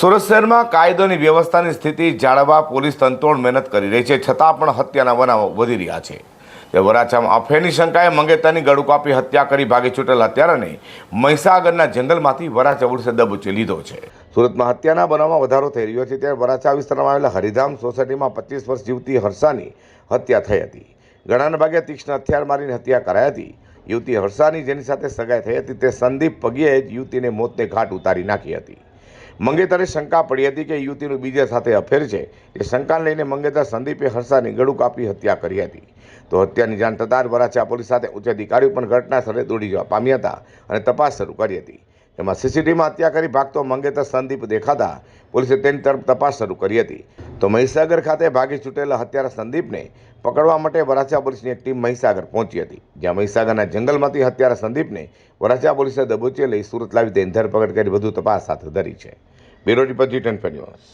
સુરત શહેરમાં કાયદોની વ્યવસ્થાની સ્થિતિ જાળવવા પોલીસ તંતોડ મહેનત કરી રહી છે, છતાં પણ હત્યાના બનાવો વધી રહ્યા છે. તે વરાછામાં અફેરની શંકાએ મંગેતરની ગળું કાપી હત્યા કરી ભાગી છૂટેલ હત્યારાને મહીસાગરના જંગલમાંથી વરાછા પોલીસે દબોચી લીધો છે. સુરતમાં હત્યાના બનાવમાં વધારો થઈ રહ્યો છે, ત્યારે વરાછા વિસ્તારમાં આવેલા હરિધામ સોસાયટીમાં પચીસ વર્ષ જીવતી હર્ષાની હત્યા થઈ હતી. ઘણાના ભાગે તીક્ષ્ણ હથિયાર મારીને હત્યા કરાઈ હતી. યુવતી હર્ષાની જેની સાથે સગાઈ થઈ હતી, તે સંદીપ પગીએ જ યુવતીને મોતને ઘાટ ઉતારી નાખી હતી. મંગેતરે શંકા પડી હતી કે યુવતીનું બીજા સાથે અફેર છે. એ શંકાને લઈને મંગેતર સંદીપે હર્ષાની ગળું કાપી હત્યા કરી હતી. તો હત્યાની જાણ થતાં વરાછા પોલીસ સાથે ઉચ્ચ અધિકારીઓ પણ ઘટના સ્થળે દોડી જવા પામ્યા હતા અને તપાસ શરૂ કરી હતી. એમાં સીસીટીવીમાં હત્યા કરી ભાગતો મંગેતર સંદીપ દેખાતા પોલીસે તેની તરફ તપાસ શરૂ કરી હતી. તો મહીસાગર ખાતે ભાગી છૂટેલા હત્યારા સંદીપને પકડવા માટે વરાછા પોલીસની એક ટીમ મહીસાગર પહોંચી હતી. જ્યાં મહીસાગરના જંગલમાંથી હત્યારા સંદીપને વરાછા પોલીસે દબોચી લઈ સુરત લાવી તેની ધરપકડ કરી વધુ તપાસ હાથ ધરી છે. બ્યુરો પછી ટેન્શન ટેન ન્યૂઝ